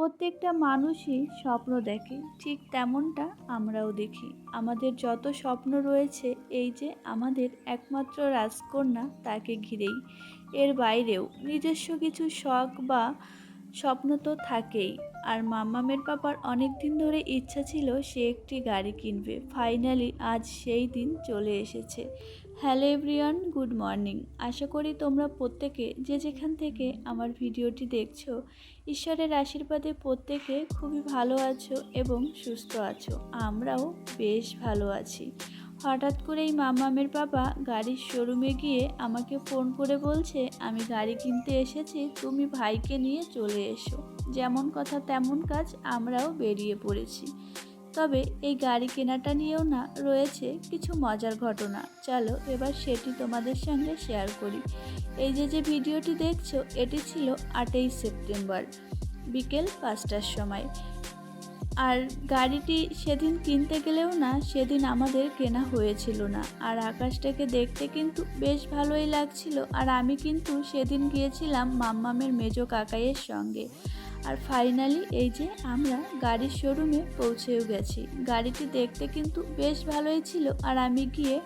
প্রত্যেকটা মানুষই স্বপ্ন দেখে, ঠিক তেমনটা আমরাও দেখি। আমাদের যত স্বপ্ন রয়েছে, এই যে আমাদের একমাত্র রাজকন্যা তাকে ঘিরেই। এর বাইরেও নিজস্ব কিছু শখ বা স্বপ্ন তো থাকেই। আর মাম্মামের পাপার অনেক দিন ধরে ইচ্ছা ছিল সে একটি গাড়ি কিনবে। ফাইনালি আজ সেই দিন চলে এসেছে। Hello everyone, good morning. আশা করি তোমরা প্রত্যেকে যে যেখান থেকে আমার ভিডিওটি দেখছ, ঈশ্বরের আশীর্বাদে প্রত্যেকে খুবই ভালো আছো এবং সুস্থ আছো। আমরাও বেশ ভালো আছি। হঠাৎ করেই মামামের বাবা গাড়ির শোরুমে গিয়ে আমাকে ফোন করে বলছে, আমি গাড়ি কিনতে এসেছি, তুমি ভাইকে নিয়ে চলে এসো। যেমন কথা তেমন কাজ আমরাও বেরিয়ে পড়েছি। তবে এই গাড়ি কেনাটা নিয়েও না রয়েছে কিছু মজার ঘটনা। চলো এবার সেটি তোমাদের সঙ্গে শেয়ার করি। এই যে যে ভিডিওটি দেখছ, এটি ছিল আটই সেপ্টেম্বর, বিকেল পাঁচটার সময়। আর গাড়িটি সেদিন কিনতে গেলেও না, সেদিন আমাদের কেনা হয়েছিল না। আর আকাশটাকে দেখতে কিন্তু বেশ ভালোই লাগছিল। আর আমি কিন্তু সেদিন গিয়েছিলাম মাম্মামের মেজো কাকাইয়ের সঙ্গে। আর ফাইনালি এই যে আমরা গাড়ির শোরুমে পৌঁছেও গেছি। গাড়িটি দেখতে কিন্তু বেশ ভালোই ছিল আর আমি গিয়ে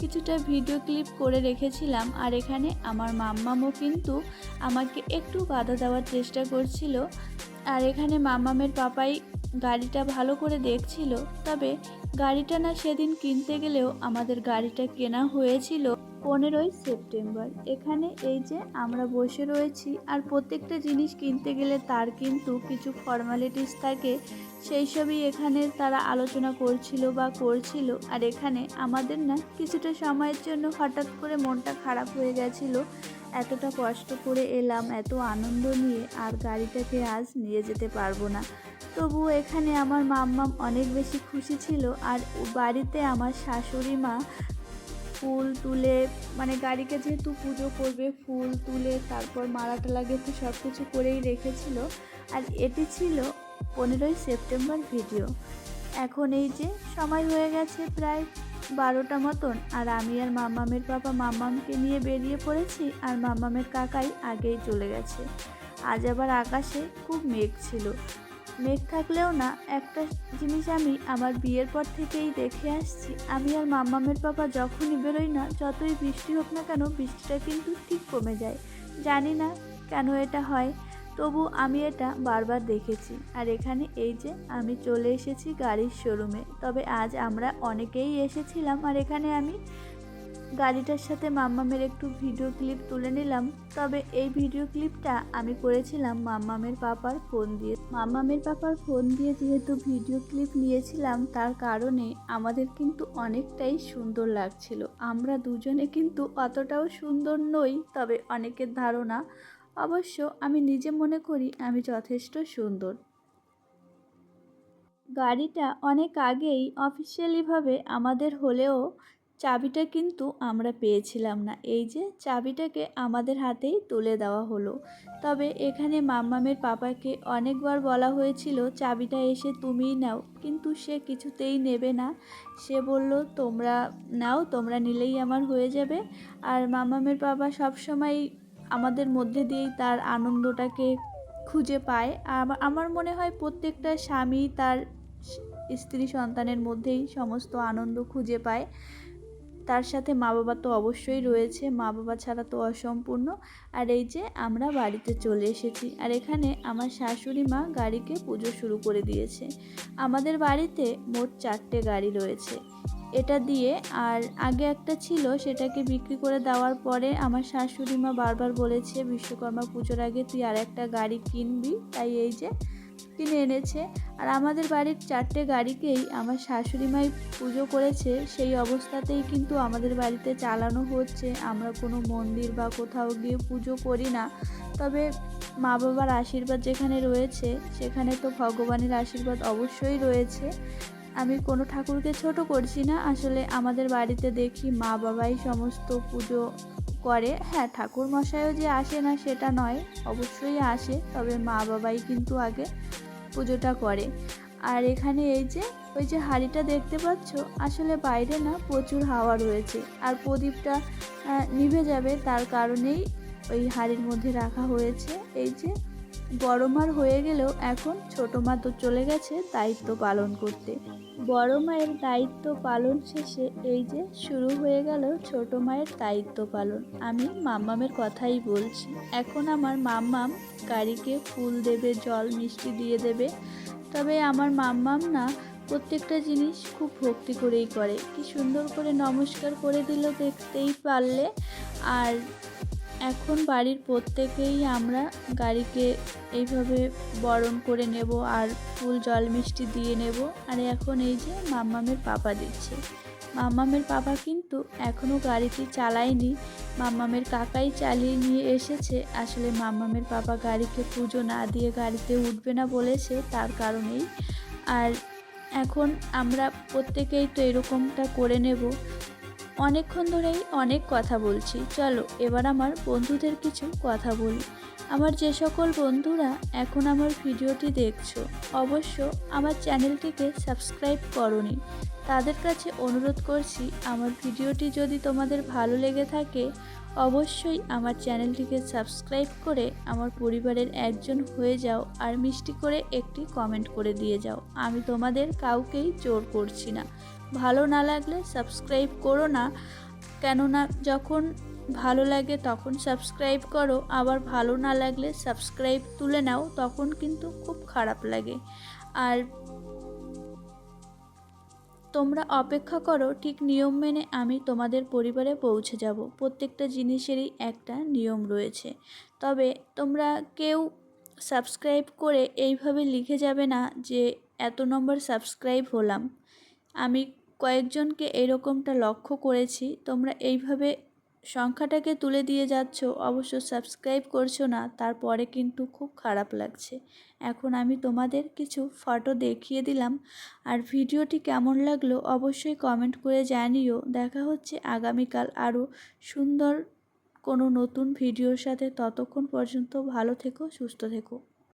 কিছুটা ভিডিও ক্লিপ করে রেখেছিলাম আর এখানে আমার মাম্মামও কিন্তু আমাকে একটু বাধা দেওয়ার চেষ্টা করছিল আর এখানে মাম্মামের পাপাই গাড়িটা ভালো করে দেখছিল। তবে গাড়িটা না সেদিন কিনতে গেলেও আমাদের গাড়িটা কেনা হয়েছিল। পনেরোই সেপ্টেম্বর। এখানে এই যে আমরা বসে রয়েছি আর প্রত্যেকটা জিনিস কিনতে গেলে তার কিন্তু কিছু ফর্মালিটিস থাকে। সেই সবই এখানে তারা আলোচনা করছিল বা করছিল। আর এখানে আমাদের না কিছুটা সময়ের জন্য হঠাৎ করে মনটা খারাপ হয়ে গেছিল। এতটা কষ্ট করে এলাম, এত আনন্দ নিয়ে আর গাড়িটাকে আজ নিয়ে যেতে পারব না। তবুও এখানে আমার মাম্মাম অনেক বেশি খুশি ছিল। আর বাড়িতে আমার শাশুড়ি মা ফুল তুলে মানে গাড়িকে যেহেতু পুজো করবে, ফুল তুলে তারপর মালাটা লাগিয়ে তো সব কিছু করেই রেখেছিল। আর এটি ছিল পনেরোই সেপ্টেম্বর ভিডিও। এখন এই যে সময় হয়ে গেছে প্রায় বারোটা মতন, আর আমি আর মামামের বাবা মামামকে নিয়ে বেরিয়ে পড়েছি, আর মামামের কাকাই আগেই চলে গেছে। আজ আবার আকাশে খুব মেঘ ছিল। মেঘ থাকলেও না, একটা জিনিস আমি আমার বিয়ের পর থেকেই দেখে আসছি। আমি আর মাম্মামের বাবা যখনই বেরোই না, যতই বৃষ্টি হোক না কেন, বৃষ্টিটা কিন্তু ঠিক কমে যায়। জানি না কেন এটা হয়, তবু আমি এটা বারবার দেখেছি। আর এখানে এই যে, আমি চলে এসেছি গাড়ির শোরুমে তবে আজ আমরা অনেকেই এসেছিলাম, আর এখানে আমি গাড়িটার সাথে মাম্মামের একটু ভিডিও ক্লিপ তুলে নিলাম। তবে এই ভিডিও ক্লিপটা আমি করেছিলাম মাম্মামের পাপার ফোন দিয়ে। মাম্মামের পাপার ফোন দিয়ে যেহেতু ভিডিও ক্লিপ নিয়েছিলাম, তার কারণে আমাদের কিন্তু অনেকটাই সুন্দর লাগছিল। আমরা দুজনে কিন্তু অতটাও সুন্দর নই, তবে অনেকের ধারণা। অবশ্য আমি নিজে মনে করি আমি যথেষ্ট সুন্দর। গাড়িটা অনেক আগেই অফিসিয়ালিভাবে আমাদের হলেও চাবিটা কিন্তু আমরা পেয়েছিলাম না। এই যে চাবিটাকে আমাদের হাতেই তুলে দেওয়া হলো। তবে এখানে মাম্মামের পাপাকে অনেকবার বলা হয়েছিল, চাবিটা এসে তুমিই নাও। কিন্তু সে কিছুতেই নেবে না। সে বলল, তোমরা নাও, তোমরা নিলেই আমার হয়ে যাবে। আর মাম্মামের বাবা সবসময় আমাদের মধ্যে দিয়েই তার আনন্দটাকে খুঁজে পায়। আমার মনে হয় প্রত্যেকটা স্বামী তার স্ত্রী সন্তানের মধ্যেই সমস্ত আনন্দ খুঁজে পায়। তার সাথে মা বাবা তো অবশ্যই রয়েছে। মা বাবা ছাড়া তো অসম্পূর্ণ। আর এই যে আমরা বাড়িতে চলে এসেছি। আর এখানে আমার শাশুড়ি মা গাড়িকে পুজো শুরু করে দিয়েছে। আমাদের বাড়িতে মোট চারটে গাড়ি রয়েছে। এটা দিয়ে আর আগে একটা ছিল, সেটাকে বিক্রি করে দেওয়ার পরে আমার শাশুড়ি মা বারবার বলেছে, বিশ্বকর্মা পুজোর আগে তুই আর একটা গাড়ি কিনবি। তাই এই যে কিনে এনেছে। আর আমাদের বাড়ির চারটে গাড়িকেই আমার শাশুড়ি মাই পুজো করেছে। সেই অবস্থাতেই কিন্তু আমাদের বাড়িতে চালানো হচ্ছে। আমরা কোনো মন্দির বা কোথাও গিয়ে পুজো করি না। তবে মা বাবার আশীর্বাদ যেখানে রয়েছে, সেখানে তো ভগবানের আশীর্বাদ অবশ্যই রয়েছে। আমি কোনো ঠাকুরকে ছোট করছি না। আসলে আমাদের বাড়িতে দেখি মা বাবাই সমস্ত পুজো করে। হ্যাঁ ঠাকুর মশাইও যে আসে না সেটা নয়, অবশ্যই আসে, তবে মা বাবাই কিন্তু আগে পুজোটা করে। আর এখানে এই যে, ওই যে হাড়িটা দেখতে পাচ্ছ, আসলে বাইরে না প্রচুর হাওয়া রয়েছে। আর প্রদীপটা নিভে যাবে, তার কারণেই ওই হাড়ির মধ্যে রাখা হয়েছে। এই যে বড় মার হয়ে গেলেও এখন ছোট মা তো চলে গেছে দায়িত্ব পালন করতে। বড় মায়ের দায়িত্ব পালন শেষে এই যে শুরু হয়ে গেল ছোট মায়ের দায়িত্ব পালন। আমি মাম্মামের কথাই বলছি। এখন আমার মাম্মাম গাড়িকে ফুল দেবে, জল, মিষ্টি দিয়ে দেবে। তবে আমার মাম্মাম না প্রত্যেকটা জিনিস খুব ভক্তি করেই করে। কি সুন্দর করে নমস্কার করে দিল দেখতেই পারলে। আর এখন বাড়ির প্রত্যেকেই আমরা গাড়িকে এইভাবে বরণ করে নেব আর ফুল জল মিষ্টি দিয়ে নেব। আর এখন এই যে মাম্মামের পাপা দিচ্ছে। মাম্মামের পাপা কিন্তু এখনও গাড়িটি চালায়নি। মাম্মামের কাকাই চালিয়ে নিয়ে এসেছে। আসলে মাম্মামের পাপা গাড়িকে পুজো না দিয়ে গাড়িতে উঠবে না বলেছে তার কারণেই। আর এখন আমরা প্রত্যেকেই তো এরকমটা করে নেব। অনেকক্ষণ ধরেই অনেক কথা বলছি। চলো, এবার আমার বন্ধুদের কিছু কথা বলি। আমার যে সকল বন্ধুরা এখন আমার ভিডিওটি দেখছ, অবশ্য আমার চ্যানেলটিকে সাবস্ক্রাইব করনি। তাদের কাছে অনুরোধ করছি, আমার ভিডিওটি যদি তোমাদের ভালো লেগে থাকে, অবশ্যই আমার চ্যানেলটিকে সাবস্ক্রাইব করে আমার পরিবারের একজন হয়ে যাও আর মিষ্টি করে একটি কমেন্ট করে দিয়ে যাও। আমি তোমাদের কাউকেই জোর করছি না। ভালো না লাগলে সাবস্ক্রাইব করো না। কেননা যখন ভালো লাগে তখন সাবস্ক্রাইব করো, আবার ভালো না লাগলে সাবস্ক্রাইব তুলে নাও, তখন কিন্তু খুব খারাপ লাগে। আর তোমরা অপেক্ষা করো, ঠিক নিয়ম মেনে আমি তোমাদের পরিবারে পৌঁছে যাব। প্রত্যেকটা জিনিসেরই একটা নিয়ম রয়েছে। তবে তোমরা কেউ সাবস্ক্রাইব করে এইভাবে লিখে যাবে না যে, এত নম্বর সাবস্ক্রাইব হলাম। আমি কয়েকজনকে এরকমটা লক্ষ্য করেছি। তোমরা এইভাবে সংখ্যাটাকে তুলে দিয়ে যাচ্ছ, অবশ্য সাবস্ক্রাইব করছ না, তারপরে কিন্তু খুব খারাপ লাগছে। এখন আমি তোমাদের কিছু ফটো দেখিয়ে দিলাম। আর ভিডিওটি কেমন লাগল অবশ্যই কমেন্ট করে জানিও। দেখা হচ্ছে আগামীকাল আরও সুন্দর কোনো নতুন ভিডিওর সাথে। ততক্ষণ পর্যন্ত ভালো থেকো, সুস্থ থেকো।